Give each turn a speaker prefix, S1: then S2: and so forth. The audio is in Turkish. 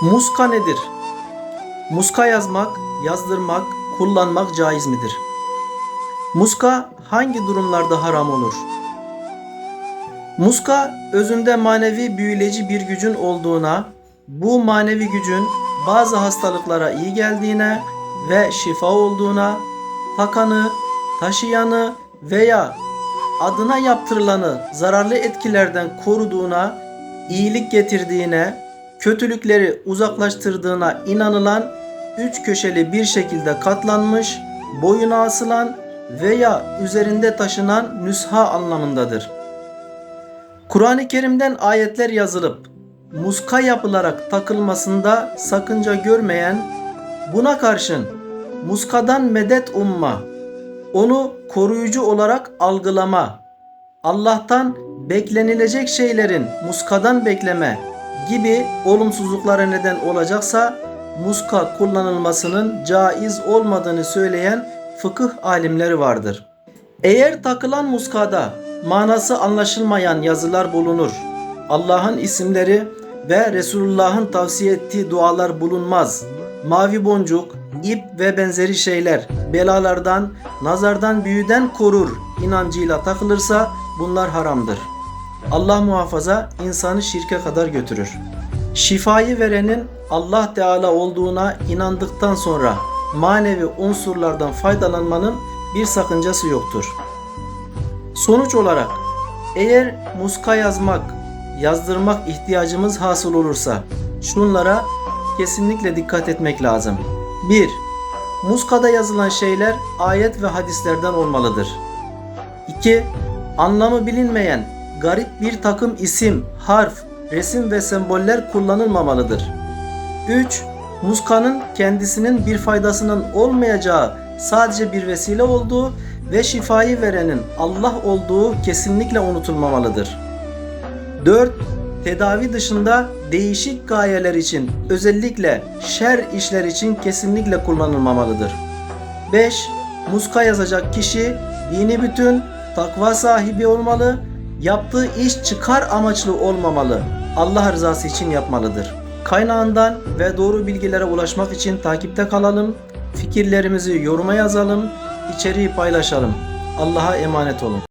S1: Muska nedir? Muska yazmak, yazdırmak, kullanmak caiz midir? Muska hangi durumlarda haram olur? Muska özünde manevi büyüleyici bir gücün olduğuna, bu manevi gücün bazı hastalıklara iyi geldiğine ve şifa olduğuna, takanı, taşıyanı veya adına yaptırılanı zararlı etkilerden koruduğuna, iyilik getirdiğine, kötülükleri uzaklaştırdığına inanılan üç köşeli bir şekilde katlanmış, boyuna asılan veya üzerinde taşınan nüsha anlamındadır. Kur'an-ı Kerim'den ayetler yazılıp muska yapılarak takılmasında sakınca görmeyen, buna karşın muskadan medet umma, onu koruyucu olarak algılama, Allah'tan beklenilecek şeylerin muskadan bekleme gibi olumsuzluklara neden olacaksa muska kullanılmasının caiz olmadığını söyleyen fıkıh alimleri vardır. Eğer takılan muskada manası anlaşılmayan yazılar bulunur, Allah'ın isimleri ve Resulullah'ın tavsiye ettiği dualar bulunmaz. Mavi boncuk, ip ve benzeri şeyler belalardan, nazardan, büyüden korur inancıyla takılırsa bunlar haramdır. Allah muhafaza insanı şirke kadar götürür. Şifayı verenin Allah Teala olduğuna inandıktan sonra manevi unsurlardan faydalanmanın bir sakıncası yoktur. Sonuç olarak eğer muska yazmak, yazdırmak ihtiyacımız hasıl olursa şunlara kesinlikle dikkat etmek lazım. 1. Muskada yazılan şeyler ayet ve hadislerden olmalıdır. 2. Anlamı bilinmeyen garip bir takım isim, harf, resim ve semboller kullanılmamalıdır. 3. Muskanın kendisinin bir faydasının olmayacağı sadece bir vesile olduğu ve şifayı verenin Allah olduğu kesinlikle unutulmamalıdır. 4. Tedavi dışında değişik gayeler için özellikle şer işler için kesinlikle kullanılmamalıdır. 5. Muska yazacak kişi dini bütün, takva sahibi olmalı, yaptığı iş çıkar amaçlı olmamalı, Allah rızası için yapmalıdır. Kaynağından ve doğru bilgilere ulaşmak için takipte kalalım, fikirlerimizi yoruma yazalım, içeriği paylaşalım. Allah'a emanet olun.